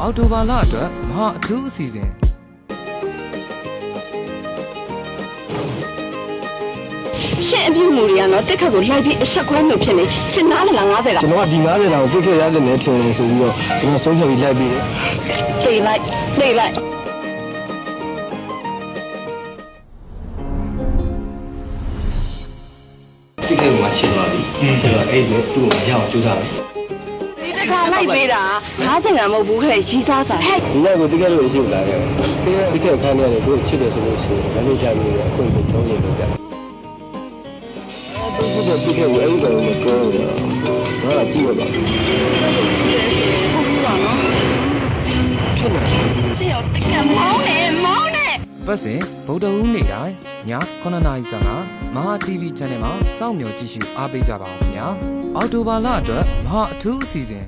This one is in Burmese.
အော်တိုဘာလအတွက်မဟာအထူးအစီအစဉ်ရှင်အပြုမူတွေကတော့တက်ခတ်ကိုလိုက်ပြီးအဆက်ခွဲလို့ဖြစ်နေရှင်နားလည်လား90လားကျွန်တော်ကဒီ90တောင်ပြည့်ပြည့်ရတယ်နဲ့ထင်နေဆိုပြီးတော့ကျွန်တော်ဆုံးဖြတ်ပြီးလိုက်ပြီးတယ်သိလိုက်သိလိုက်တိကျမှချင်ပါပြီအဲ့တော့အဲ့ဒီသူ့ကိုရအောင်ကြိုးစားတယ်ဒီ တစ်ခါလိုက်ပေးတာ90ရာမဟုတ်ဘူးခဲ့ရီးစားစားဟဲ့ဒီနေ့ကိုတိကျလို့ရှိလာတယ်တိကျခန်းနေတယ်ကိုချစ်တယ်ဆိုလို့ရှိရင်လည်းကြပြီးတော့အခုကိုသုံးရလို့ကြအဲ့ဒီကတိကျကိုအဲ့ဒီကောင်ကိုပြောတယ်ငါကကြည့်ရပါဘူးဟုတ်ဘူးပါနော်ဖြစ်နေရှင်ရောတကယ်မောင်းနေမောင်းနေပတ်စဉ်ဗုဒ္ဓဟူးနေ့တိုင်းည9:55မဟာ TV Channel မှာစောင့်မျှော်ကြည့်ရှုအားပေးကြပါဦးခင်ဗျာအော်တိုဘာလအတွက်မဟာအထူးအစီအစဉ်